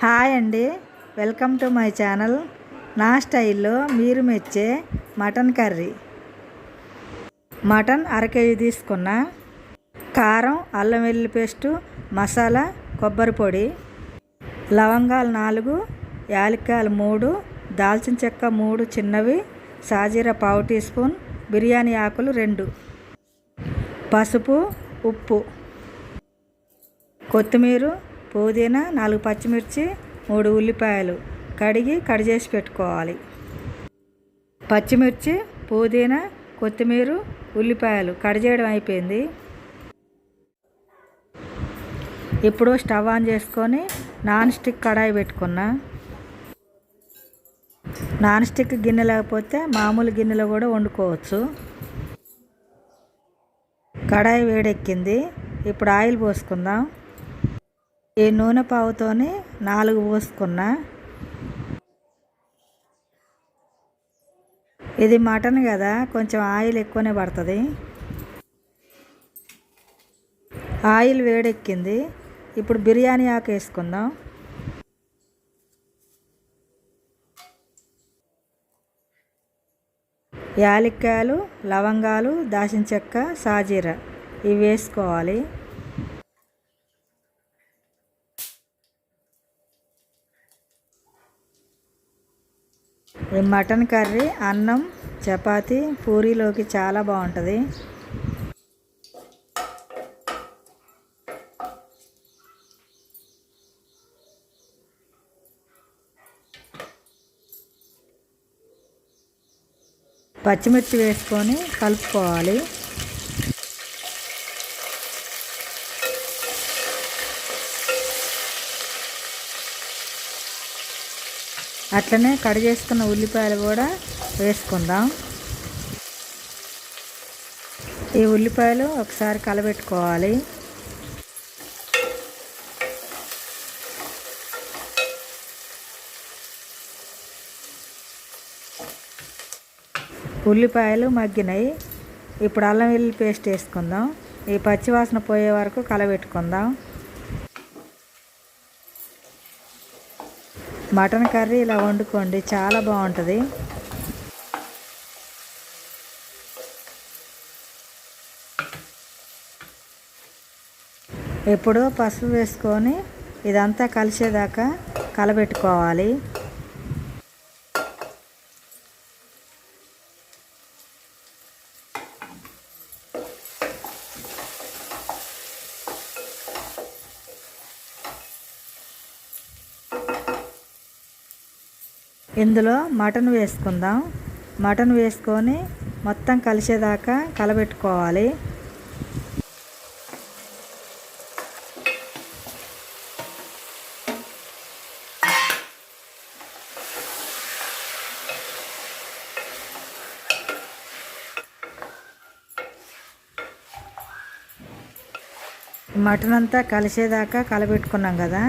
Hi అండి. Welcome to my channel. నా స్టైల్లో మీరు మెచ్చే మటన్ కర్రీ. మటన్ అర కేజీ తీసుకున్న కారం అల్లం వెల్లుల్లి పేస్టు మసాలా కొబ్బరి పొడి లవంగాలు నాలుగు యాలక్కాయలు మూడు దాల్చిన చెక్క మూడు చిన్నవి సాజీర పావు టీ స్పూన్ బిర్యానీ ఆకులు రెండు పసుపు ఉప్పు కొత్తిమీర పుదీనా నాలుగు పచ్చిమిర్చి మూడు ఉల్లిపాయలు కడిగి కడి చేసి పెట్టుకోవాలి. పచ్చిమిర్చి పుదీనా కొత్తిమీర ఉల్లిపాయలు కడి చేయడం అయిపోయింది. ఇప్పుడు స్టవ్ ఆన్ చేసుకొని నాన్ స్టిక్ కడాయి పెట్టుకున్నా. నాన్ స్టిక్ గిన్నె లేకపోతే మామూలు గిన్నెలో కూడా వండుకోవచ్చు. కడాయి వేడెక్కింది. ఇప్పుడు ఆయిల్ పోసుకుందాం. ఈ నూనె పావుతోనే నాలుగు పోసుకున్నా. ఇది మటన్ కదా కొంచెం ఆయిల్ ఎక్కువనే పడుతుంది. ఆయిల్ వేడెక్కింది. ఇప్పుడు బిర్యానీ ఆకు వేసుకుందాం. యాలిక్కాయలు లవంగాలు దాచిన చెక్క సాజీర ఇవి వేసుకోవాలి. మటన్ కర్రీ అన్నం చపాతి పూరీలోకి చాలా బాగుంటుంది. పచ్చిమిర్చి వేసుకొని కలుపుకోవాలి. అట్లనే కట్ చేసుకున్న ఉల్లిపాయలు కూడా వేసుకుందాం. ఈ ఉల్లిపాయలు ఒకసారి కలబెట్టుకోవాలి. ఉల్లిపాయలు మగ్గినాయి. ఇప్పుడు అల్లం వెల్లుల్లి పేస్ట్ వేసుకుందాం. ఈ పచ్చివాసన పోయే వరకు కలబెట్టుకుందాం. మటన్ కర్రీ ఇలా వండుకోండి చాలా బాగుంటుంది. ఎప్పుడో పసుపు వేసుకొని ఇదంతా కలిసేదాకా కలబెట్టుకోవాలి. ఇందులో మటన్ వేసుకుందాం. మటన్ వేసుకొని మొత్తం కలిసేదాకా కలబెట్టుకోవాలి. మటన్ అంతా కలిసేదాకా కలబెట్టుకున్నాం కదా.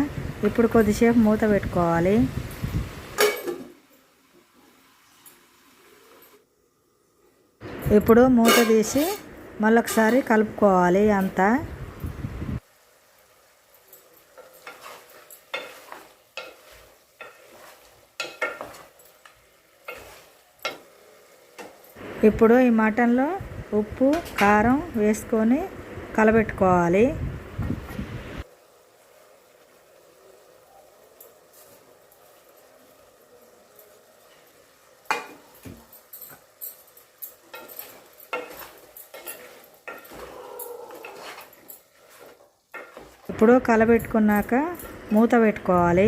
ఇప్పుడు కొద్దిసేపు మూత పెట్టుకోవాలి. ఇప్పుడు మూత తీసి మళ్ళొకసారి కలుపుకోవాలి అంతా. ఇప్పుడు ఈ మటన్లో ఉప్పు కారం వేసుకొని కలబెట్టుకోవాలి. ఎప్పుడో కలబెట్టుకున్నాక మూత పెట్టుకోవాలి.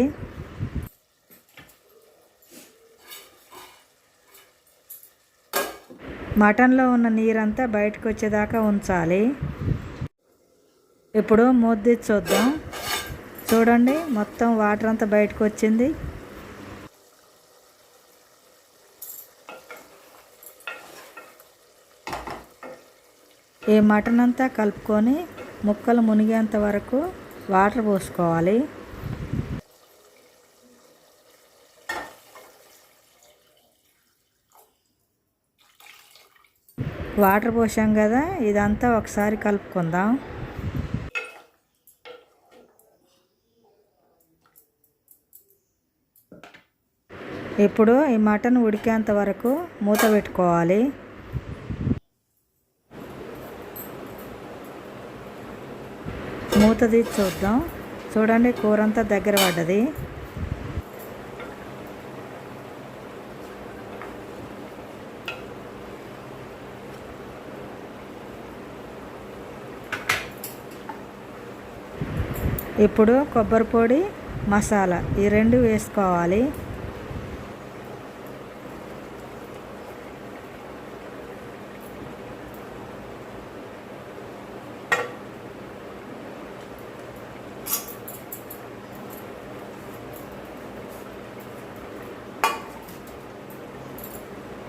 మటన్లో ఉన్న నీరంతా బయటకు వచ్చేదాకా ఉంచాలి. ఇప్పుడు మూత చూద్దాం. చూడండి మొత్తం వాటర్ అంతా బయటకు వచ్చింది. ఈ మటన్ అంతా కలుపుకొని ముక్కలు మునిగేంత వరకు వాటర్ పోసుకోవాలి. వాటర్ పోసాం కదా ఇదంతా ఒకసారి కలుపుకుందాం. ఇప్పుడు ఈ మటన్ ఉడికేంత వరకు మూత పెట్టుకోవాలి. మూత తీసి చూద్దాం. చూడండి కూర అంతా దగ్గర పడ్డది. ఇప్పుడు కొబ్బరి పొడి మసాలా ఈ రెండు వేసుకోవాలి.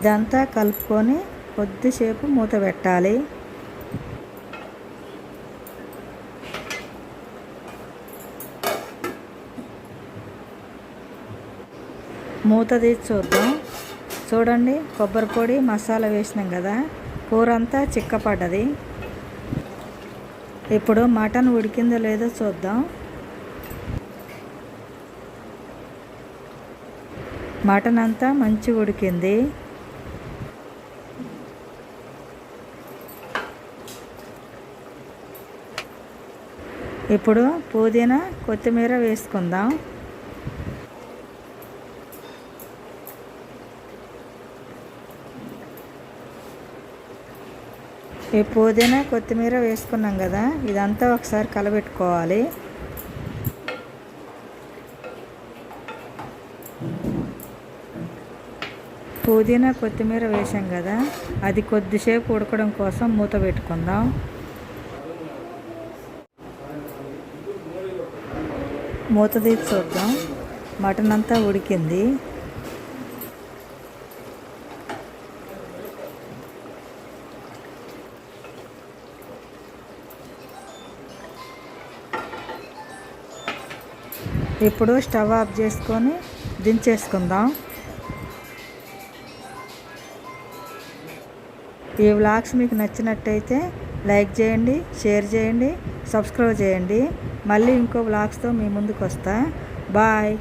ఇదంతా కలుపుకొని కొద్దిసేపు మూత పెట్టాలి. మూత తీసి చూద్దాం. చూడండి కొబ్బరి పొడి మసాలా వేసినాం కదా కూర అంతా చిక్కపడ్డది. ఇప్పుడు మటన్ ఉడికిందో లేదో చూద్దాం. మటన్ అంతా మంచిగా ఉడికింది. ఇప్పుడు పుదీనా కొత్తిమీర వేసుకుందాం. ఈ పుదీనా కొత్తిమీర వేసుకున్నాం కదా ఇదంతా ఒకసారి కలబెట్టుకోవాలి. పుదీనా కొత్తిమీర వేసాం కదా అది కొద్దిసేపు ఉడకడం కోసం మూత పెట్టుకుందాం. మూత తీసి చూద్దాం. మటన్ అంతా ఉడికింది. ఇప్పుడు స్టవ్ ఆఫ్ చేసుకొని దించేసుకుందాం. ఈ వ్లాగ్స్ మీకు నచ్చినట్టయితే లైక్ చేయండి షేర్ చేయండి. సబ్స్క్రైబ్ చేయండి. మళ్ళీ ఇంకో బ్లాగ్స్తో మీ ముందుకు వస్తా. బాయ్